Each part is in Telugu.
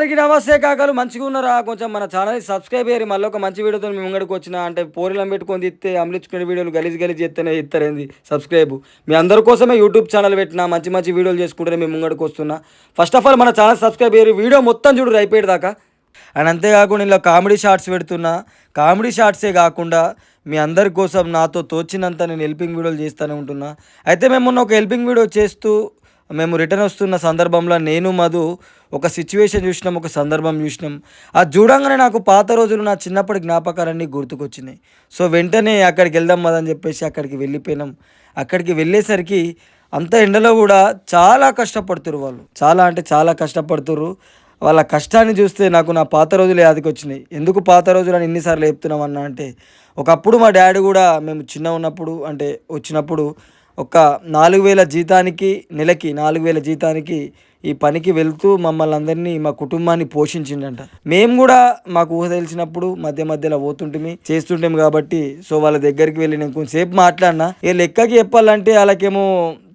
అందరికీ నమస్తే కాకలు. మంచిగా ఉన్నారా? కొంచెం మన ఛానల్ సబ్స్క్రైబ్ అయ్యారు మళ్ళీ ఒక మంచి వీడియోతో మేము ముంగడికి వచ్చిన అంటే పోరిలం పెట్టుకొని తిస్తే అమలించుకునే వీడియోలు గలీజ్ గలీజ్ చేస్తేనే ఇస్తారేంది సబ్స్క్రైబ్. మీ అందరి కోసమే యూట్యూబ్ ఛానల్ పెట్టిన మంచి మంచి వీడియోలు చేసుకుంటేనే మేము ముంగడికి వస్తున్నా. ఫస్ట్ ఆఫ్ ఆల్ మన ఛానల్ సబ్స్క్రైబ్ అయ్యారు వీడియో మొత్తం చూడు అయిపోయేది దాకా. అండ్ అంతేకాకుండా ఇలా కామెడీ షార్ట్స్ పెడుతున్నా. కామెడీ షార్ట్సే కాకుండా మీ అందరి కోసం నాతో తోచినంత నేను హెల్పింగ్ వీడియోలు చేస్తూనే ఉంటున్నా. అయితే మేము మొన్న ఒక హెల్పింగ్ వీడియో చేస్తూ మేము రిటర్న్ వస్తున్న సందర్భంలో నేను మధు ఒక సిచ్యువేషన్ చూసినాం ఒక సందర్భం చూసినాం. అది చూడంగానే నాకు పాత రోజులు నా చిన్నప్పటి జ్ఞాపకాలన్నీ గుర్తుకొచ్చినాయి. సో వెంటనే అక్కడికి వెళ్దాం మదని చెప్పేసి అక్కడికి వెళ్ళిపోయినాం. అక్కడికి వెళ్ళేసరికి అంత ఎండలో కూడా చాలా కష్టపడుతురు వాళ్ళు. చాలా అంటే చాలా కష్టపడుతురు. వాళ్ళ కష్టాన్ని చూస్తే నాకు నా పాత రోజులు యాదికి వచ్చినాయి ఎందుకు పాత రోజులు అని ఎన్నిసార్లు చెప్తున్నాం అన్న అంటే ఒకప్పుడు మా డాడీ కూడా మేము చిన్న ఉన్నప్పుడు అంటే వచ్చినప్పుడు ఒక నాలుగు వేల జీతానికి నెలకి నాలుగు వేల జీతానికి ఈ పనికి వెళ్తూ మమ్మల్ని అందరినీ మా కుటుంబాన్ని పోషించిండంట. మేము కూడా మాకు ఊహ తెలిసినప్పుడు మధ్య మధ్యలో పోతుంటిమి చేస్తుంటాం కాబట్టి సో వాళ్ళ దగ్గరికి వెళ్ళి నేను కొంచెంసేపు మాట్లాడినా. ఏ లెక్కకి చెప్పాలంటే వాళ్ళకేమో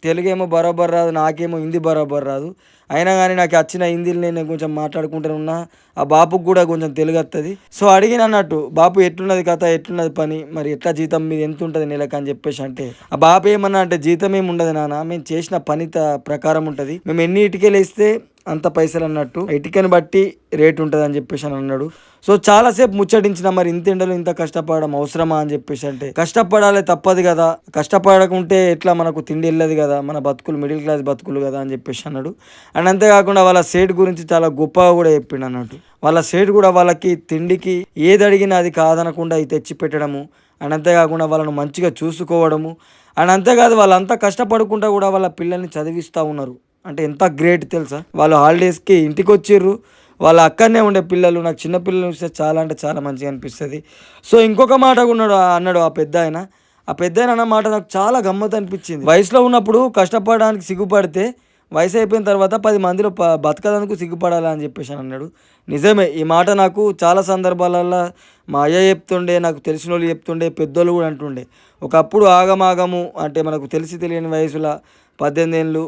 తెలుగేమో బరాబర్ రాదు నాకేమో హిందీ బరాబర్ రాదు. అయినా కానీ నాకు వచ్చిన హిందీని నేను కొంచెం మాట్లాడుకుంటూ ఉన్నా ఆ బాపుకు కూడా కొంచెం తెలుగు వస్తుంది సో అడిగిన అన్నట్టు బాపు ఎట్లున్నది కథ? ఎట్లున్నది పని? మరి ఎట్లా జీతం మీద ఎంత ఉంటుంది నెలకు? అని చెప్పేసి అంటే ఆ బాపు ఏమన్నా అంటే జీతం ఏమి ఉండదు నాన్న. మేము చేసిన పని త- ప్రకారం ఉంటుంది. మేము ఎన్ని ఇటుకలు వేస్తే అంత పైసలు అన్నట్టు. ఇటుకని బట్టి రేట్ ఉంటుంది అని చెప్పేసి అని అన్నాడు. సో చాలాసేపు ముచ్చటించిన మరి ఇంత ఎండలో ఇంత కష్టపడడం అవసరమా అని చెప్పేసి అంటే కష్టపడాలి తప్పదు కదా. కష్టపడకుంటే ఎట్లా మనకు తిండి వెళ్ళదు కదా. మన బతుకులు మిడిల్ క్లాస్ బతుకులు కదా అని చెప్పేసి అన్నాడు. అండ్ అంతేకాకుండా వాళ్ళ సేట్ గురించి చాలా గొప్పగా కూడా చెప్పిండు అన్నట్టు. వాళ్ళ సేట్ కూడా వాళ్ళకి తిండికి ఏది అడిగినా అది కాదనకుండా ఇది తెచ్చి పెట్టడము అండ్ అంతేకాకుండా వాళ్ళను మంచిగా చూసుకోవడము. అండ్ అంతేకాదు వాళ్ళంతా కష్టపడుకుంటా కూడా వాళ్ళ పిల్లల్ని చదివిస్తూ ఉన్నారు. అంటే ఎంత గ్రేట్ తెలుసా? వాళ్ళు హాలిడేస్కి ఇంటికి వచ్చిర్రు వాళ్ళ అక్కడనే ఉండే పిల్లలు నాకు చిన్న పిల్లలు చూస్తే చాలా అంటే చాలా మంచిగా అనిపిస్తుంది. సో ఇంకొక మాట ఉన్నాడు అన్నాడు ఆ పెద్ద ఆయన ఆ పెద్ద ఆయన అన్న మాట నాకు చాలా గమ్మత్ అనిపించింది. వయసులో ఉన్నప్పుడు కష్టపడడానికి సిగ్గుపడితే వయసు అయిపోయిన తర్వాత పది మందిలో ప బతకడానికి సిగ్గుపడాలి అని చెప్పేసి అని అన్నాడు. నిజమే ఈ మాట నాకు చాలా సందర్భాలలో మా అయ్య చెప్తుండే నాకు తెలిసిన వాళ్ళు చెప్తుండే పెద్దోళ్ళు కూడా అంటుండే. ఒకప్పుడు ఆగమాగము అంటే మనకు తెలిసి తెలియని వయసులో పద్దెనిమిది ఏళ్ళు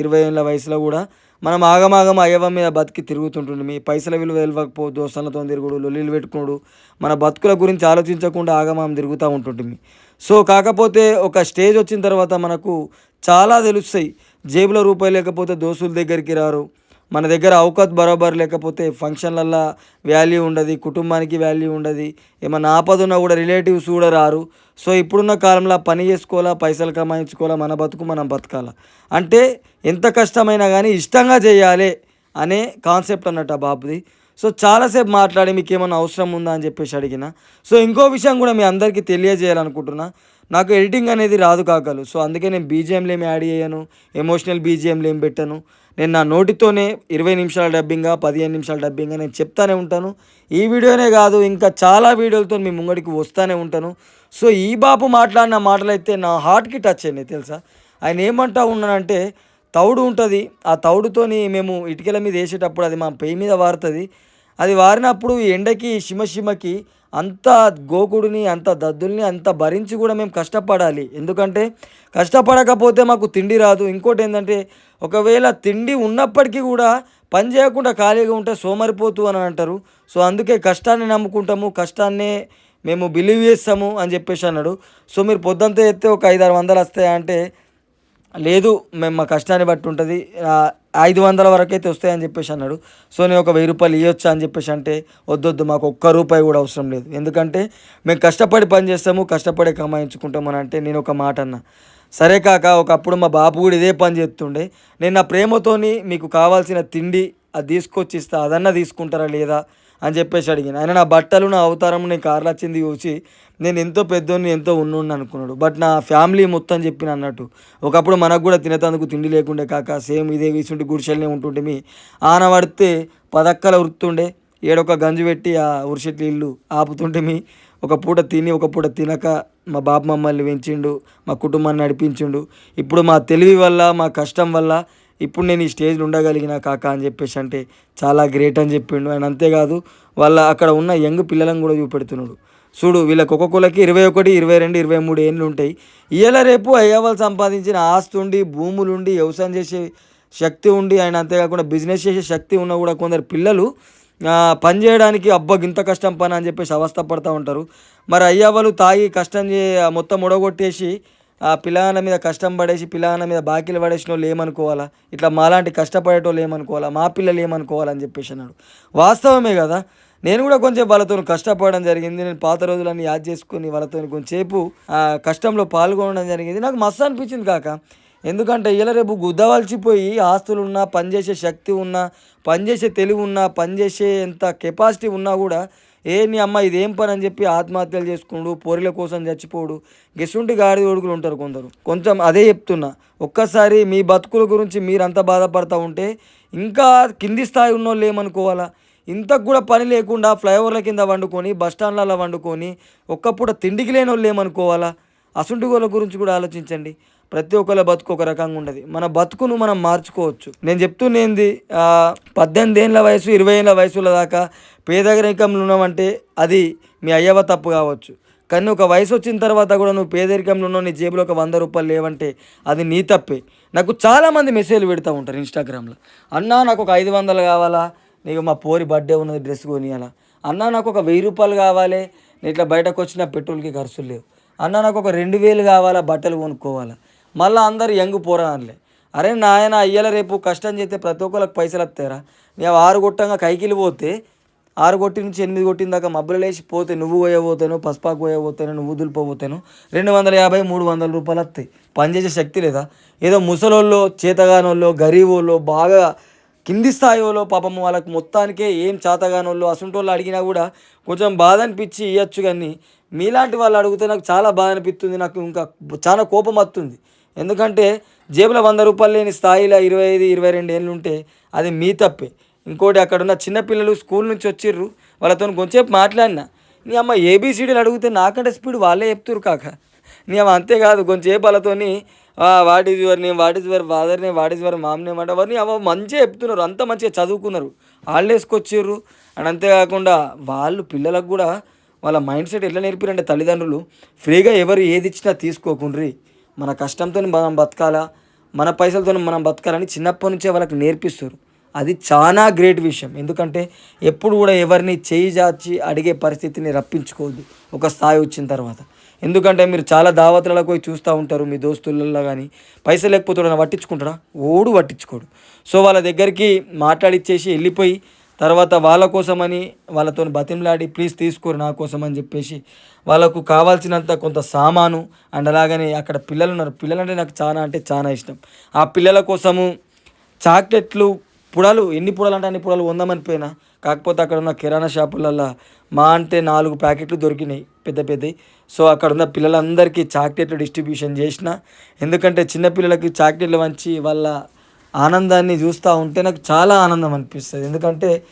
ఇరవై ఏళ్ళ వయసులో కూడా మనం ఆగమాగం అయ్యవం మీద బతికి తిరుగుతుంటుండే. మీ పైసల విలువ వెళ్ళకపో దోస్తులతో తిరుగుడు లొల్లిలు పెట్టుకున్నాడు మన బతుకుల గురించి ఆలోచించకుండా ఆగమాగం తిరుగుతూ ఉంటుంటిమి సో కాకపోతే ఒక స్టేజ్ వచ్చిన తర్వాత మనకు చాలా తెలుస్తాయి. జేబులో రూపాయలు లేకపోతే దోస్తుల దగ్గరికి రారు. మన దగ్గర అవకాత్ బరాబర్ లేకపోతే ఫంక్షన్లల్లో వాల్యూ ఉండదు కుటుంబానికి వాల్యూ ఉండదు. ఏమన్నా ఆపద ఉన్నా కూడా రిలేటివ్స్ కూడా రారు. సో ఇప్పుడున్న కాలంలో పని చేసుకోవాలా పైసలు కమాయించుకోవాలా మన బతుకు మనం బతకాలా? అంటే ఎంత కష్టమైనా కానీ ఇష్టంగా చేయాలి అనే కాన్సెప్ట్ అన్నట్టు ఆ బాబుది. సో చాలాసేపు మాట్లాడి మీకు ఏమైనా అవసరం ఉందా అని చెప్పేసి అడిగిన. సో ఇంకో విషయం కూడా మీ అందరికీ తెలియజేయాలనుకుంటున్నా. నాకు ఎడిటింగ్ అనేది రాదు కాకలు. సో అందుకే నేను బీజిఎంలు ఏమి యాడ్ చేయను ఎమోషనల్ బీజిఎంలు ఏం పెట్టను. నేను నా నోటితోనే ఇరవై నిమిషాల డబ్బింగా పదిహేను నిమిషాల డబ్బింగా నేను చెప్తానే ఉంటాను. ఈ వీడియోనే కాదు ఇంకా చాలా వీడియోలతో మీ ముంగడికి వస్తానే ఉంటాను. సో ఈ బాపు మాట్లాడిన మాటలు అయితే నా హార్ట్కి టచ్ అయినాయి తెలుసా? ఆయన ఏమంటా ఉన్నానంటే తౌడు ఉంటుంది ఆ తౌడుతోని మేము ఇటుకల మీద వేసేటప్పుడు అది మా పేయి మీద వారుతుంది అది వారినప్పుడు ఈ ఎండకి షిమషిమకి అంత గోకుడిని అంత దద్దుల్ని అంత భరించి కూడా మేము కష్టపడాలి. ఎందుకంటే కష్టపడకపోతే మాకు తిండి రాదు. ఇంకోటి ఏంటంటే ఒకవేళ తిండి ఉన్నప్పటికీ కూడా పని చేయకుండా ఖాళీగా ఉంటే సోమరిపోతూ అని అంటారు. సో అందుకే కష్టాన్ని నమ్ముకుంటాము కష్టాన్నే మేము బిలీవ్ చేస్తాము అని చెప్పేసి అన్నాడు. సో మీరు పొద్దుంతా ఎత్తే ఒక ఐదు ఆరు వందలు వస్తాయా అంటే లేదు మేము మా కష్టాన్ని బట్టి ఉంటుంది. ఐదు వందల వరకు అయితే వస్తాయని చెప్పేసి అన్నాడు. సో నేను ఒక వెయ్యి రూపాయలు ఇవ్వచ్చా అని చెప్పేసి అంటే వద్దొద్దు మాకు ఒక్క రూపాయి కూడా అవసరం లేదు. ఎందుకంటే మేము కష్టపడి పని చేస్తాము కష్టపడే కమాయించుకుంటాం అని అంటే నేను ఒక మాట అన్నా. సరే కాక ఒకప్పుడు మా బాబు కూడా ఇదే పని చేస్తుండే. నేను నా ప్రేమతోని మీకు కావాల్సిన తిండి అది తీసుకొచ్చి ఇస్తా అదన్నా తీసుకుంటారా లేదా? అని చెప్పేసి అడిగిన ఆయన నా బట్టలు నా అవతారం నేను కార్లు వచ్చింది చూసి నేను ఎంతో పెద్దోని ఎంతో ఉన్నోడిని అనుకున్నాడు. బట్ నా ఫ్యామిలీ మొత్తం చెప్పిన అన్నట్టు ఒకప్పుడు మనకు కూడా తినేతందుకు తిండి లేకుండే కాక సేమ్ ఇదే వీసుంటే గుడిసెల్నే ఉంటుంటే మీ ఆన పడితే పదక్కల ఉరుతుండే ఏడొక గంజు పెట్టి ఆ ఉరిసెట్లు ఇల్లు ఆపుతుంటే మీ ఒక పూట తిని ఒక పూట తినక మా బాబు మమ్మల్ని పెంచిండు మా కుటుంబాన్ని నడిపించిండు. ఇప్పుడు మా తెలివి వల్ల మా కష్టం వల్ల ఇప్పుడు నేను ఈ స్టేజ్లో ఉండగలిగిన కాక అని చెప్పేసి అంటే చాలా గ్రేట్ అని చెప్పిండు. అండ్ అంతేకాదు వాళ్ళ అక్కడ ఉన్న యంగ్ పిల్లలను కూడా చూపెడుతున్నాడు. చూడు వీళ్ళకి ఒక్కొక్కరికి ఇరవై ఒకటి ఇరవై రెండు ఇరవై మూడు ఏళ్ళు ఉంటాయి. ఇవాళ రేపు అయ్యవాళ్ళు సంపాదించిన ఆస్తి ఉండి భూములు ఉండి వ్యవసాయం చేసే శక్తి ఉండి ఆయన అంతేకాకుండా బిజినెస్ చేసే శక్తి ఉన్న కూడా కొందరు పిల్లలు పని చేయడానికి అబ్బా ఇంత కష్టం పని అని చెప్పేసి అవస్థ పడుతూ ఉంటారు. మరి అయ్యా వాళ్ళు తాగి కష్టం చే మొత్తం ఉడగొట్టేసి ఆ పిల్లగాళ్ళ మీద కష్టం పడేసి పిల్లగాళ్ళ మీద బాకీలు పడేసిన వాళ్ళు ఏమనుకోవాలా? ఇట్లా మాలాంటి కష్టపడేటోళ్ళు ఏమనుకోవాలా? మా పిల్లలు ఏమనుకోవాలని చెప్పేసి అన్నాడు. వాస్తవమే కదా? నేను కూడా కొంచెం వాళ్ళతో కష్టపడడం జరిగింది. నేను పాత రోజులన్నీ యాద్ చేసుకుని వాళ్ళతో కొంచెంసేపు కష్టంలో పాల్గొనడం జరిగింది. నాకు మస్తు అనిపించింది కాక. ఎందుకంటే ఇలా రేపు గుద్దవలసిపోయి ఆస్తులు ఉన్నా పనిచేసే శక్తి ఉన్నా పనిచేసే తెలివి ఉన్నా పనిచేసే ఎంత కెపాసిటీ ఉన్నా కూడా ఏ నీ అమ్మ ఇదేం పని అని చెప్పి ఆత్మహత్యలు చేసుకుండు పోరిల కోసం చచ్చిపోడు. గెసుంటి గాడి కొడుకులు ఉంటారు కొందరు. కొంచెం అదే చెప్తున్నా. ఒక్కసారి మీ బతుకుల గురించి మీరంత బాధపడతా ఉంటే ఇంకా కింది స్థాయి ఉన్న వాళ్ళు ఏమనుకోవాలా? ఇంతకు కూడా పని లేకుండా ఫ్లైఓవర్ల కింద వండుకొని బస్ స్టాండ్లలో వండుకొని ఒక్కపూట తిండికి లేని వాళ్ళు ఏమనుకోవాలా? అసుంటి వాళ్ళ గురించి కూడా ఆలోచించండి. ప్రతి ఒక్కళ్ళ బతుకు ఒక రకంగా ఉండదు. మన బతుకును మనం మార్చుకోవచ్చు. నేను చెప్తున్నేంది పద్దెనిమిది ఏళ్ళ వయసు ఇరవై ఏళ్ళ వయసుల దాకా పేదరికంలో ఉన్నామంటే అది మీ అయ్యవ తప్పు కావచ్చు. కానీ ఒక వయసు వచ్చిన తర్వాత కూడా నువ్వు పేదరికంలో ఉన్నావు నీ జేబులో ఒక వంద రూపాయలు లేవంటే అది నీ తప్పే. నాకు చాలామంది మెసేజ్లు పెడతా ఉంటారు ఇన్స్టాగ్రామ్లో. అన్నా నాకు ఒక ఐదు వందలు కావాలా? నీకు మా పోరి బర్త్డే ఉన్నది డ్రెస్ కొనియాలా? అన్నా నాకు ఒక వెయ్యి రూపాయలు కావాలి? నేను ఇట్లా బయటకు వచ్చిన పెట్రోల్కి ఖర్చులు లేవు. అన్నా నాకు ఒక రెండు వేలు కావాలా? బట్టలు కొనుక్కోవాలా? మళ్ళీ అందరు యంగ్ పోరానలే అరే నాయన అయ్యల రేపు కష్టం చేస్తే ప్రతి ఒక్కరికి పైసలు వస్తారా నేను ఆరు కొట్టంగా కైకిలు పోతే ఆరు కొట్టి నుంచి ఎనిమిది కొట్టిన దాకా మబ్బులు లేచి పోతే నువ్వు పోయబోతాను పసుపాకు పోయబోతాను నువ్వు దులిపోతాను రెండు వందల యాభై మూడు వందల రూపాయలు వస్తాయి. పనిచేసే శక్తి లేదా? ఏదో ముసలోళ్ళు చేతగానోళ్ళు గరీబోళ్ళు బాగా కింది స్థాయి వాళ్ళు పాపం వాళ్ళకి మొత్తానికే ఏం చేతగానోళ్ళు అసుంటోళ్ళు అడిగినా కూడా కొంచెం బాధ అనిపించి ఇవ్వచ్చు కానీ మీలాంటి వాళ్ళు అడిగితే నాకు చాలా బాధ అనిపిస్తుంది. నాకు ఇంకా చాలా కోపం వస్తుంది. ఎందుకంటే జేబులో వంద రూపాయలు లేని స్థాయిలో ఇరవై ఐదు ఇరవై రెండు ఏళ్ళు ఉంటే అది మీ తప్పే. ఇంకోటి అక్కడ ఉన్న చిన్నపిల్లలు స్కూల్ నుంచి వచ్చిర్రు వాళ్ళతో కొంచెంసేపు మాట్లాడినా. నీ అమ్మ ఏబీసీడీలు అడిగితే నాకంటే స్పీడ్ వాళ్ళే చెప్తురు కాక. నీ అమ్మ అంతేకాదు కొంచెంసేపు వాళ్ళతోని what is your name what is your father name what is your mom name అంటే వారిని అవ మంచిగా చెప్తున్నారు అంత మంచిగా చదువుకున్నారు. హాలిడేస్కి వచ్చిర్రు అండ్ అంతేకాకుండా వాళ్ళు పిల్లలకు కూడా వాళ్ళ మైండ్ సెట్ ఎట్లా నేర్పిరంటే తల్లిదండ్రులు ఫ్రీగా ఎవరు ఏది ఇచ్చినా తీసుకోకుండ్రి. మన కష్టంతో మనం బతకాలా మన పైసలతో మనం బతకాలని చిన్నప్పటి నుంచే వాళ్ళకి నేర్పిస్తారు. అది చాలా గ్రేట్ విషయం. ఎందుకంటే ఎప్పుడు కూడా ఎవరిని చేయి జాచి అడిగే పరిస్థితిని రప్పించుకోవద్దు. ఒక స్థాయి వచ్చిన తర్వాత. ఎందుకంటే మీరు చాలా దావతులలో పోయి చూస్తూ ఉంటారు మీ దోస్తులలో కానీ పైసలు లేకపోతే పట్టించుకుంటారా ఓడు పట్టించుకోడు. సో వాళ్ళ దగ్గరికి మాట్లాడిచ్చేసి వెళ్ళిపోయి తర్వాత వాళ్ళ కోసమని వాళ్ళతో బతిమలాడి ప్లీజ్ తీసుకోరు నా కోసం అని చెప్పేసి వాళ్ళకు కావాల్సినంత కొంత సామాను అండ్ అలాగనే అక్కడ పిల్లలు ఉన్నారు. పిల్లలు అంటే నాకు చాలా అంటే చాలా ఇష్టం. ఆ పిల్లల కోసము చాక్లెట్లు పుడలు ఎన్ని పుడలు అంటే అన్ని పుడలు వందమని పోయినా కాకపోతే అక్కడ ఉన్న కిరాణా షాపులలో మా అంటే నాలుగు ప్యాకెట్లు దొరికినాయి పెద్ద పెద్దవి సో అక్కడ ఉన్న పిల్లలందరికీ చాక్లెట్లు డిస్ట్రిబ్యూషన్ చేసిన ఎందుకంటే చిన్నపిల్లలకి చాక్లెట్లు వంచి వాళ్ళ ఆనందాన్ని చూస్తూ ఉంటే నాకు చాలా ఆనందం అనిపిస్తుంది. ఎందుకంటే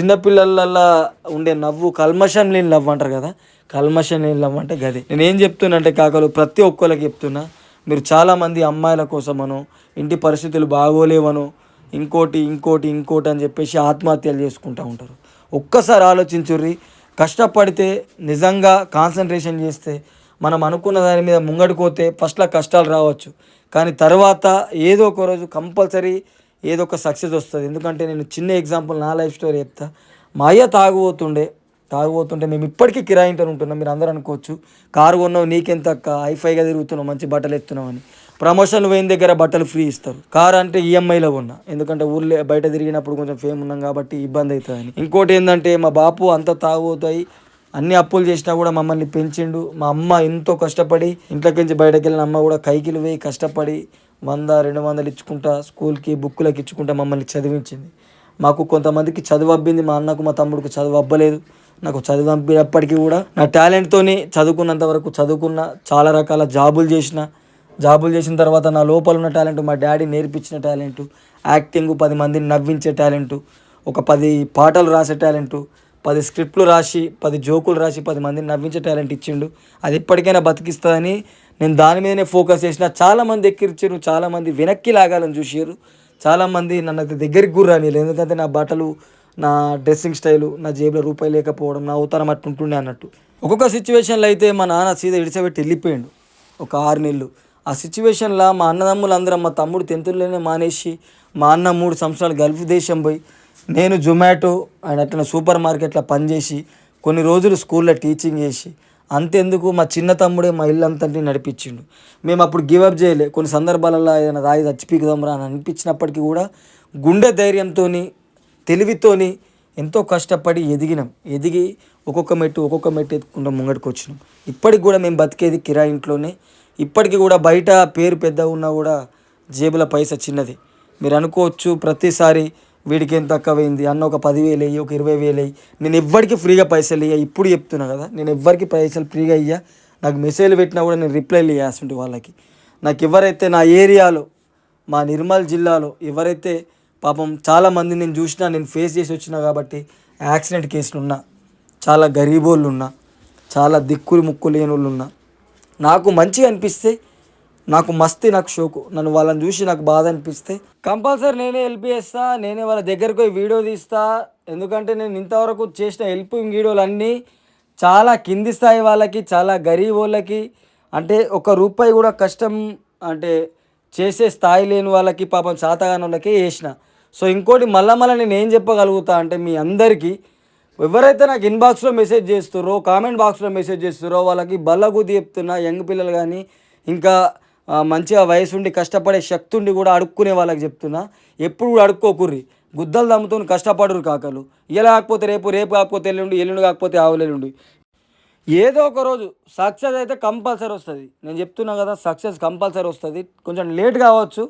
చిన్నపిల్లలల్లో ఉండే నవ్వు కల్మషం లేని నవ్వు అంటారు కదా? కల్మషం లేని నవ్వు అంటే గది. నేను ఏం చెప్తున్నా అంటే కాకలు ప్రతి ఒక్కరికి చెప్తున్నా మీరు చాలామంది అమ్మాయిల కోసమనో ఇంటి పరిస్థితులు బాగోలేవనో ఇంకోటి ఇంకోటి ఇంకోటి అని చెప్పేసి ఆత్మహత్యలు చేసుకుంటూ ఉంటారు. ఒక్కసారి ఆలోచించుర్రి కష్టపడితే నిజంగా కాన్సన్ట్రేషన్ చేస్తే మనం అనుకున్న దాని మీద ముంగడిపోతే ఫస్ట్లో కష్టాలు రావచ్చు. కానీ తర్వాత ఏదో ఒక రోజు కంపల్సరీ ఏదో ఒక సక్సెస్ వస్తుంది. ఎందుకంటే నేను చిన్న ఎగ్జాంపుల్ నా లైఫ్ స్టోరీ చెప్తా. మా అయ్య తాగుబోతుండే. తాగుబోతుంటే మేము ఇప్పటికీ కిరాయింటని ఉంటున్నాం. మీరు అందరూ అనుకోవచ్చు. కారు కొన్నావు నీకెంత హైఫైగా తిరుగుతున్నావు మంచి బట్టలు ఎత్తున్నావు అని. ప్రమోషన్లు పోయిన దగ్గర బట్టలు ఫ్రీ ఇస్తారు. కార్ అంటే ఈఎంఐలో కొన్నా. ఎందుకంటే ఊర్లో బయట తిరిగినప్పుడు కొంచెం ఫేమ్ ఉన్నాం కాబట్టి ఇబ్బంది అవుతుందని. ఇంకోటి ఏంటంటే మా బాపు అంత తాగుతాయి అన్ని అప్పులు చేసినా కూడా మమ్మల్ని పెంచిండు. మా అమ్మ ఎంతో కష్టపడి ఇంట్లోకి నుంచి బయటకు వెళ్ళిన అమ్మ కూడా కైకిలు వేయి కష్టపడి వంద రెండు వందలు ఇచ్చుకుంటా స్కూల్కి బుక్కులకు ఇచ్చుకుంటా మమ్మల్ని చదివించింది. మాకు కొంతమందికి చదువు అబ్బింది మా అన్నకు మా తమ్ముడికి చదువు అబ్బలేదు. నాకు చదువు అబ్బినప్పటికీ కూడా నా టాలెంట్తోని చదువుకున్నంత వరకు చదువుకున్న చాలా రకాల జాబులు చేసిన. జాబులు చేసిన తర్వాత నా లోపల ఉన్న టాలెంట్ మా డాడీ నేర్పించిన టాలెంట్ యాక్టింగ్ పది మందిని నవ్వించే టాలెంట్ ఒక పది పాటలు రాసే టాలెంట్ పది స్క్రిప్ట్లు రాసి పది జోకులు రాసి పది మందిని నవ్వించే టాలెంట్ ఇచ్చిండు. అది ఎప్పటికైనా బతికిస్తుందని నేను దాని మీదనే ఫోకస్ చేసిన. చాలామంది ఎక్కిరిచారు చాలామంది వెనక్కి లాగాలని చూసారు చాలామంది నన్ను దగ్గరికి కూడా రానియలేదు ఎందుకంటే నా బట్టలు నా డ్రెస్సింగ్ స్టైలు నా జేబులో రూపాయి లేకపోవడం నా అవతారం అట్టుంటుండే అన్నట్టు. ఒక్కొక్క సిచ్యువేషన్లో అయితే మా నాన్న సీదా ఇడిచబెట్టి వెళ్ళిపోయాడు. ఒక ఆరు నెలలు. ఆ సిచ్యువేషన్లో మా అన్నదమ్ములందరం మా తమ్ముడు టెన్త్లోనే మానేసి మా అన్న మూడు సంవత్సరాలు గల్ఫ్ దేశం పోయి నేను జొమాటో అండ్ అట్లా సూపర్ మార్కెట్లో పనిచేసి కొన్ని రోజులు స్కూల్లో టీచింగ్ చేసి అంతెందుకు మా చిన్న తమ్ముడే మా ఇల్లు అంతటి నడిపించిండు. మేము అప్పుడు గివప్ చేయలే. కొన్ని సందర్భాలలో ఏదైనా రాయి చచ్చిపీకుదాంరా అని అనిపించినప్పటికీ కూడా గుండె ధైర్యంతో తెలివితోని ఎంతో కష్టపడి ఎదిగినాం. ఎదిగి ఒక్కొక్క మెట్టు ఒక్కొక్క మెట్టు ఎత్తుకుంటాం ముంగడికి వచ్చినాం ఇప్పటికి కూడా మేము బతికేది కిరా ఇంట్లోనే. ఇప్పటికీ కూడా బయట పేరు పెద్ద ఉన్నా కూడా జేబుల పైసా చిన్నది. మీరు అనుకోవచ్చు ప్రతిసారి వీడికి ఏం తక్కువైంది? అన్న ఒక పదివేలు అయ్యి ఒక ఇరవై వేలు అయ్యి నేను ఎవ్వరికి ఫ్రీగా పైసలు ఇయ్యా. ఇప్పుడు చెప్తున్నా కదా నేను ఎవ్వరికి పైసలు ఫ్రీగా ఇయ్యా. నాకు మెసేజ్ పెట్టినా కూడా నేను రిప్లైలు ఇవ్వాల్సి వాళ్ళకి. నాకు ఎవరైతే నా ఏరియాలో మా నిర్మల్ జిల్లాలో ఎవరైతే పాపం చాలా మంది నేను చూసినా నేను ఫేస్ చేసి వచ్చినా కాబట్టి యాక్సిడెంట్ కేసులు ఉన్నా చాలా గరీబోళ్ళు ఉన్నా చాలా దిక్కులు ముక్కు లేని వాళ్ళు ఉన్నా నాకు మంచిగా అనిపిస్తే నాకు మస్తీ నాకు షోకు. నన్ను వాళ్ళని చూసి నాకు బాధ అనిపిస్తే కంపల్సరీ నేనే హెల్ప్ చేస్తా నేనే వాళ్ళ దగ్గరకు పోయి వీడియో తీస్తా. ఎందుకంటే నేను ఇంతవరకు చేసిన హెల్పింగ్ వీడియోలు అన్నీ చాలా కింది స్థాయి వాళ్ళకి చాలా గరీబ్ వాళ్ళకి అంటే ఒక రూపాయి కూడా కష్టం అంటే చేసే స్థాయి లేని వాళ్ళకి పాపం చాతగాని వాళ్ళకి వేసిన సో ఇంకోటి మళ్ళా మళ్ళీ నేను ఏం చెప్పగలుగుతా అంటే మీ అందరికీ ఎవరైతే నాకు ఇన్బాక్స్లో మెసేజ్ చేస్తారో కామెంట్ బాక్స్లో మెసేజ్ చేస్తారో వాళ్ళకి బల్లగుద్ది చెప్తున్నా యంగ్ పిల్లలు కానీ ఇంకా మంచిగా వయసు ఉండి కష్టపడే శక్తి ఉండి కూడా అడుక్కునే వాళ్ళకి చెప్తున్నా. ఎప్పుడు కూడా అడుక్కోకుర్రి. గుద్దలు దమ్ముతో కష్టపడరు కాకలు. ఇలా కాకపోతే రేపు రేపు కాకపోతే ఎల్లుండి ఎల్లుండి కాకపోతే ఆవులెల్లుండి ఏదో ఒక రోజు సక్సెస్ అయితే కంపల్సరీ వస్తుంది. నేను చెప్తున్నా కదా సక్సెస్ కంపల్సరీ వస్తుంది. కొంచెం లేట్ కావచ్చు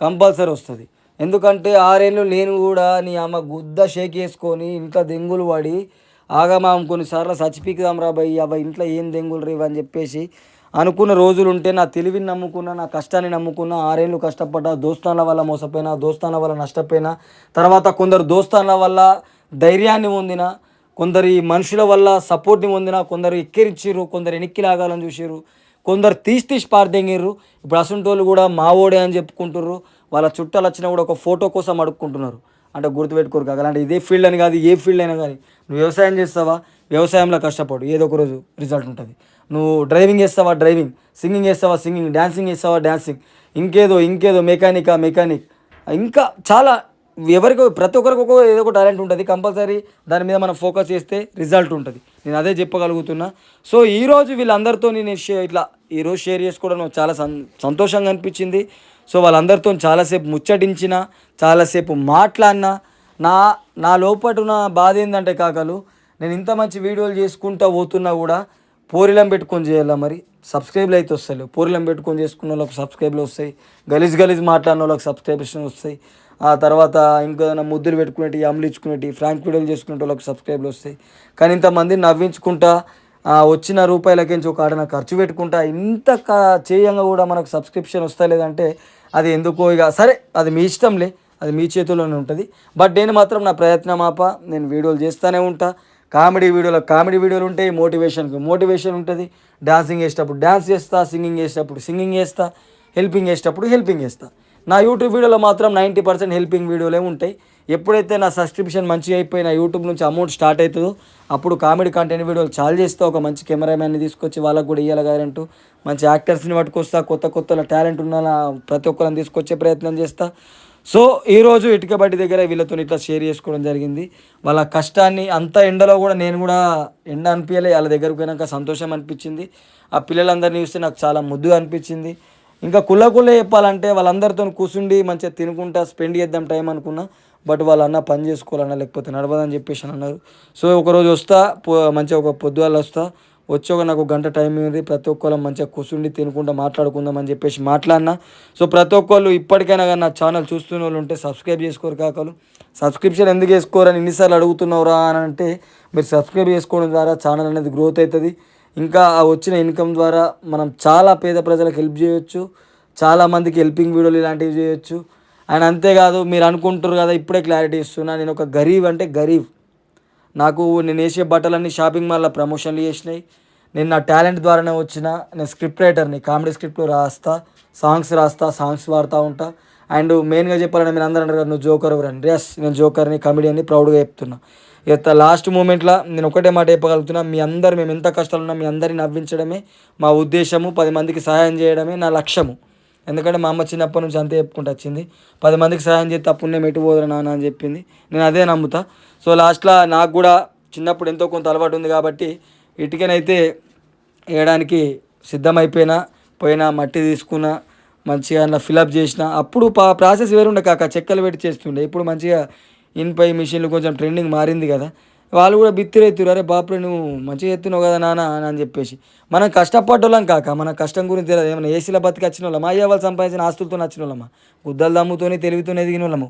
కంపల్సరీ వస్తుంది. ఎందుకంటే ఆరేళ్ళు నేను కూడా నీ అమ్మ గుద్ద షేక్ వేసుకొని ఇంట్లో దెంగులు పడి ఆగమా కొన్నిసార్లు చచ్చిపీకుదాం రా భయ్ అబ్బా ఇంట్లో ఏం దెంగులు రేవని చెప్పేసి అనుకున్న రోజులు ఉంటే నా తెలివిని నమ్ముకున్నా నా కష్టాన్ని నమ్ముకున్నా ఆరేళ్ళు కష్టపడ్డా దోస్తాన్ల వల్ల మోసపోయినా దోస్తాన్ల వల్ల నష్టపోయినా తర్వాత కొందరు దోస్తాన్ల వల్ల ధైర్యాన్ని పొందిన కొందరు ఈ మనుషుల వల్ల సపోర్ట్ని పొందిన కొందరు ఎక్కిరిచ్చిర్రు కొందరు ఎనిక్కి లాగాలని చూసిర్రు కొందరు తీసి తీసి పారదెంగిర్రు ఇప్పుడు అసంటోళ్ళు కూడా మావోడే అని చెప్పుకుంటుర్రు వాళ్ళ చుట్టాలు వచ్చినా కూడా ఒక ఫోటో కోసం అడుక్కుంటున్నారు. అంటే గుర్తుపెట్టుకోరు కాక అలాంటి ఇదే ఫీల్డ్ అని కాదు ఏ ఫీల్డ్ అయినా కానీ నువ్వు వ్యవసాయం చేస్తావా? వ్యవసాయంలో కష్టపడు ఏదో ఒక రోజు రిజల్ట్ ఉంటుంది. నువ్వు డ్రైవింగ్ చేస్తావా డ్రైవింగ్? సింగింగ్ చేస్తావా సింగింగ్? డ్యాన్సింగ్ చేస్తావా డ్యాన్సింగ్ ఇంకేదో ఇంకేదో మెకానికా మెకానిక్. ఇంకా చాలా ఎవరికి ప్రతి ఒక్కరికి ఒక ఏదో ఒక టాలెంట్ ఉంటుంది. కంపల్సరీ దాని మీద మనం ఫోకస్ చేస్తే రిజల్ట్ ఉంటుంది. నేను అదే చెప్పగలుగుతున్నా. సో ఈరోజు వీళ్ళందరితో నేను షే- ఇట్లా ఈరోజు షేర్ చేసుకోవడం చాలా సం సంతోషంగా అనిపించింది. సో వాళ్ళందరితో చాలాసేపు ముచ్చటించిన చాలాసేపు మాట్లాడినా నా నా లోపట ఉన్న బాధ ఏంటంటే కాకలు నేను ఇంత మంచి వీడియోలు చేసుకుంటూ పోతున్నా కూడా పూరిలం పెట్టుకొని చేయాలా మరి? సబ్స్క్రైబ్లు అయితే వస్తాయి పూరిలం పెట్టుకొని చేసుకున్న వాళ్ళకి సబ్స్క్రైబ్లు వస్తాయి. గలీజ్ గలీజ్ మాట్లాడిన వాళ్ళకి సబ్స్క్రైబ్షన్ వస్తాయి. ఆ తర్వాత ఇంకా ముద్దులు పెట్టుకునేటి అమలించుకునేటి ఫ్రాంక్ వీడియోలు చేసుకునే వాళ్ళకి సబ్స్క్రైబ్లు వస్తాయి. కానీ ఇంతమంది నవ్వించుకుంటా వచ్చిన రూపాయలకించి ఒక ఆడన ఖర్చు పెట్టుకుంటా ఇంత క- చేయంగా కూడా మనకు సబ్స్క్రిప్షన్ వస్తలేదంటే అది ఎందుకో ఇక సరే అది మీ ఇష్టంలే అది మీ చేతుల్లోనే ఉంటుంది. బట్ నేను మాత్రం నా ప్రయత్నం ఆప నేను వీడియోలు చేస్తూనే ఉంటా. కామెడీ వీడియోలో కామెడీ వీడియోలు ఉంటాయి మోటివేషన్కి మోటివేషన్ ఉంటుంది. డాన్సింగ్ చేసేటప్పుడు డాన్స్ చేస్తా సింగింగ్ చేసేటప్పుడు సింగింగ్ చేస్తా హెల్పింగ్ చేసేటప్పుడు హెల్పింగ్ చేస్తా. నా యూట్యూబ్ వీడియోలో మాత్రం నైంటీ పర్సెంట్ హెల్పింగ్ వీడియోలే ఉంటాయి. ఎప్పుడైతే నా సబ్స్క్రిప్షన్ మంచిగా అయిపోయి నా యూట్యూబ్ నుంచి అమౌంట్ స్టార్ట్ అవుతుందో అప్పుడు కామెడీ కంటెంట్ వీడియోలు చాలా చేస్తా. ఒక మంచి కెమెరామ్యాన్ని తీసుకొచ్చి వాళ్ళకు కూడా ఇవ్వాలి కదంటూ మంచి యాక్టర్స్ని పట్టుకొస్తా కొత్త కొత్త టాలెంట్ ఉన్న నా ప్రతి ఒక్కరిని తీసుకొచ్చే ప్రయత్నం చేస్తా. సో ఈరోజు ఇటుక బట్టి దగ్గర వీళ్ళతో ఇట్లా షేర్ చేసుకోవడం జరిగింది. వాళ్ళ కష్టాన్ని అంత ఎండలో కూడా నేను కూడా ఎండ అనిపించలే వాళ్ళ దగ్గరకు పోయినాక సంతోషం అనిపించింది. ఆ పిల్లలందరినీ చూస్తే నాకు చాలా ముద్దుగా అనిపించింది. ఇంకా కుల్ల కుల్ల చెప్పాలంటే వాళ్ళందరితో కూర్చుండి మంచిగా తినుకుంటా స్పెండ్ చేద్దాం టైం అనుకున్నా. బట్ వాళ్ళ అన్న పని చేసుకోవాలన్నా లేకపోతే నడవదని చెప్పేసి అని అన్నారు. సో ఒకరోజు వస్తా పో- మంచిగా ఒక పొద్దుగాల వస్తా. వచ్చాక ఒక నాకు గంట టైం ఉంది ప్రతి ఒక్కరు మంచిగా కూర్చుండి తినుకుంటా మాట్లాడుకుందాం అని చెప్పేసి మాట్లాడినా. సో ప్రతి ఒక్కళ్ళు ఇప్పటికైనా కానీ నా ఛానల్ చూస్తున్న వాళ్ళు ఉంటే సబ్స్క్రైబ్ చేసుకోరు కాకలు. సబ్స్క్రిప్షన్ ఎందుకు చేసుకోరని ఎన్నిసార్లు అడుగుతున్నావురా అని అంటే మీరు సబ్స్క్రైబ్ చేసుకోవడం ద్వారా ఛానల్ అనేది గ్రోత్ అవుతుంది. ఇంకా ఆ వచ్చిన ఇన్కమ్ ద్వారా మనం చాలా పేద ప్రజలకు హెల్ప్ చేయొచ్చు. చాలా మందికి హెల్పింగ్ వీడియోలు ఇలాంటివి చేయొచ్చు. అండ్ అంతేకాదు మీరు అనుకుంటారు కదా ఇప్పుడే క్లారిటీ ఇస్తున్నా. నేను ఒక గరీబ్ అంటే గరీబ్. నాకు నేను వేసే బట్టలన్నీ షాపింగ్ మాల్లో ప్రమోషన్లు చేసినాయి. నేను నా టాలెంట్ ద్వారానే వచ్చిన నేను స్క్రిప్ట్ రైటర్ని కామెడీ స్క్రిప్ట్లు రాస్తా సాంగ్స్ రాస్తా సాంగ్స్ వాడుతూ ఉంటా. అండ్ మెయిన్గా చెప్పాలంటే మీరు అందరూ అంటారు నువ్వు జోకర్ రండి ఎస్ నేను జోకర్ని కామెడీని ప్రౌడ్గా చెప్తున్నా. ఇక లాస్ట్ మూమెంట్లో నేను ఒకటే మాట చెప్పగలుగుతున్నా మీ అందరు మేము ఎంత కష్టాలు ఉన్నా మీ అందరిని నవ్వించడమే మా ఉద్దేశము. పది మందికి సహాయం చేయడమే నా లక్ష్యము. ఎందుకంటే మా అమ్మ చిన్నప్పటి నుంచి అంతే చెప్పుకుంటూ వచ్చింది. పది మందికి సహాయం చేస్తే ఆ పుణ్యం ఎటు పోదురా నాన్న అని చెప్పింది. నేను అదే నమ్ముతా. సో లాస్ట్లో నాకు కూడా చిన్నప్పుడు ఎంతో కొంత అలవాటు ఉంది కాబట్టి ఇటుకనైతే వేయడానికి సిద్ధమైపోయినా పోయినా మట్టి తీసుకున్నా మంచిగా అలా ఫిలప్ చేసిన అప్పుడు పా ప్రాసెస్ వేరుండే కాక చెక్కలు పెట్టి చేస్తుండే. ఇప్పుడు మంచిగా ఇన్పై మిషన్లు కొంచెం ట్రెండింగ్ మారింది కదా. వాళ్ళు కూడా బిత్తిరెత్తురు అరే బాపురే నువ్వు మంచిగా ఎత్తున్నావు కదా నాన్న అని అని చెప్పేసి. మనం కష్టపడ్డోళ్ళం కాక మన కష్టం గురించి తెలియదు. ఏమైనా ఏసీలో బతికి వచ్చిన వాళ్ళం అయ్యా వాళ్ళు సంపాదించిన ఆస్తులతో వచ్చిన వాళ్ళమా గుద్దలు దమ్ముతోనే తెలివితోనే ఎదిగిన వాళ్ళము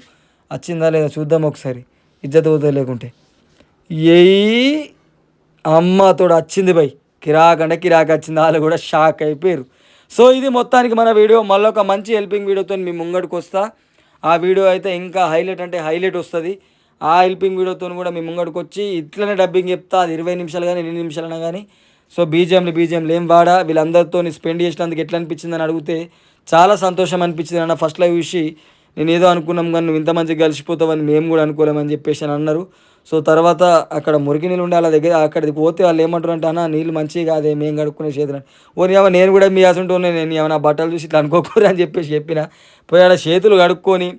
వచ్చిందా లేదా చూద్దాం ఒకసారి. ఇజ్జత పోతే లేకుంటే. ఏయి అమ్మతోడు వచ్చింది బై. కిరాక్ అంటే కిరాక్ వచ్చింది వాళ్ళు కూడా షాక్ అయిపోయారు సో ఇది మొత్తానికి మన వీడియో. మళ్ళీ ఒక మంచి హెల్పింగ్ వీడియోతో మీ ముంగడికి వస్తా. ఆ వీడియో అయితే ఇంకా హైలైట్ అంటే హైలైట్ వస్తుంది. ఆ హెల్పింగ్ వీడియోతో కూడా మీ ముంగడికి వచ్చి ఇట్లనే డబ్బింగ్ చెప్తా. అది ఇరవై నిమిషాలు కానీ ఎన్ని నిమిషాలైనా కానీ సో బీజిఎంలు బీజిఎంలు ఏం వాడా? వీళ్ళందరితో స్పెండ్ చేసినందుకు ఎట్లా అనిపించింది అని అడిగితే చాలా సంతోషం అనిపించింది అన్న ఫస్ట్ లైవ్ చూసి. నేను ఏదో అనుకున్నాం కానీ నువ్వు ఇంత మంచిగా కలిసిపోతావని మేము కూడా అనుకోలేమని చెప్పేసి అని అన్నారు. సో తర్వాత అక్కడ మురికి నీళ్ళు ఉండే వాళ్ళ దగ్గర అక్కడికి పోతే వాళ్ళు ఏమంటారు అంటే అన్న నీళ్ళు మంచిగా కాదే మేము కడుక్కునే చేతులని ఓన్ ఏమో నేను కూడా మీ అసంటూ నేను ఏమైనా బట్టలు చూసి ఇట్లా అనుకోకూడదు అని చెప్పేసి చెప్పిన. పోయి ఆడ చేతులు కడుక్కొని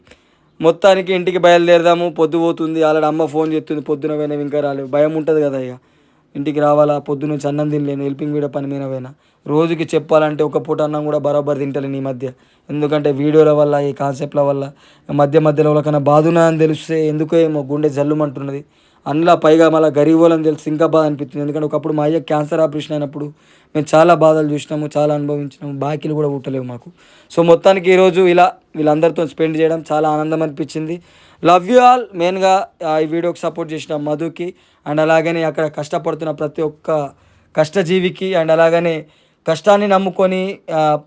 మొత్తానికి ఇంటికి బయలుదేరదాము పొద్దు పోతుంది వాళ్ళ అమ్మ ఫోన్ చేస్తుంది పొద్దున పోయినా ఇంకా రాలేదు భయం ఉంటుంది కదా ఇక. ఇంటికి రావాలా? పొద్దు నుంచి అన్నం తినలేను హెల్పింగ్ వీడియో పని మీద పోయినా. రోజుకి చెప్పాలంటే ఒక పూట అన్నం కూడా బరాబర్ తింటలేను ఈ మధ్య. ఎందుకంటే వీడియోల వల్ల ఈ కాన్సెప్ట్ల వల్ల మధ్య మధ్యలో వాళ్ళకన్నా బాధునా అని తెలిస్తే ఎందుకో ఏమో గుండె జల్లుమంటున్నది. అందులో పైగా మళ్ళీ గరీబోలని తెలిసి ఇంకా బాధ అనిపిస్తుంది. ఎందుకంటే ఒకప్పుడు మా అయ్య క్యాన్సర్ ఆపరేషన్ అయినప్పుడు మేము చాలా బాధలు చూసినాము చాలా అనుభవించినాము. బాకీలు కూడా పుట్టలేవు మాకు. సో మొత్తానికి ఈరోజు ఇలా వీళ్ళందరితో స్పెండ్ చేయడం చాలా ఆనందం అనిపించింది. Love you all. మెయిన్గా ఈ వీడియోకి సపోర్ట్ చేసిన మధుకి అండ్ అలాగనే అక్కడ కష్టపడుతున్న ప్రతి ఒక్క కష్టజీవికి అండ్ అలాగనే కష్టాన్ని నమ్ముకొని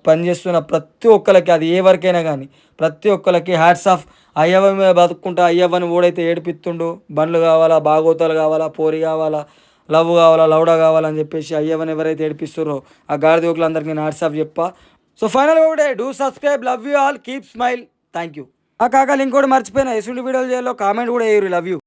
పనిచేస్తున్న ప్రతి ఒక్కరికి అది ఏ వరకైనా కానీ ప్రతి ఒక్కరికి హ్యాట్స్ ఆఫ్ అయ్యవ మీద బతుకుంటా అయ్యవ్వని ఓడైతే ఏడిపిస్తుండు. బండ్లు కావాలా బాగోతాలు కావాలా పోరి కావాలా లవ్ కావాలా లౌడా కావాలని చెప్పేసి అయ్యవని ఎవరైతే ఏడిపిస్తారో ఆ గాడిదోకులందరికీ నేను హ్యాట్స్ ఆఫ్ చెప్పా. సో ఫైనల్ ఒకటే do subscribe love you all keep smile thank you. ఆ కాక లింక్ కూడా మర్చిపోయినా ఎసుండి వీడియోలు చేయాలో కామెంట్ కూడా వేయరు లవ్ యూ.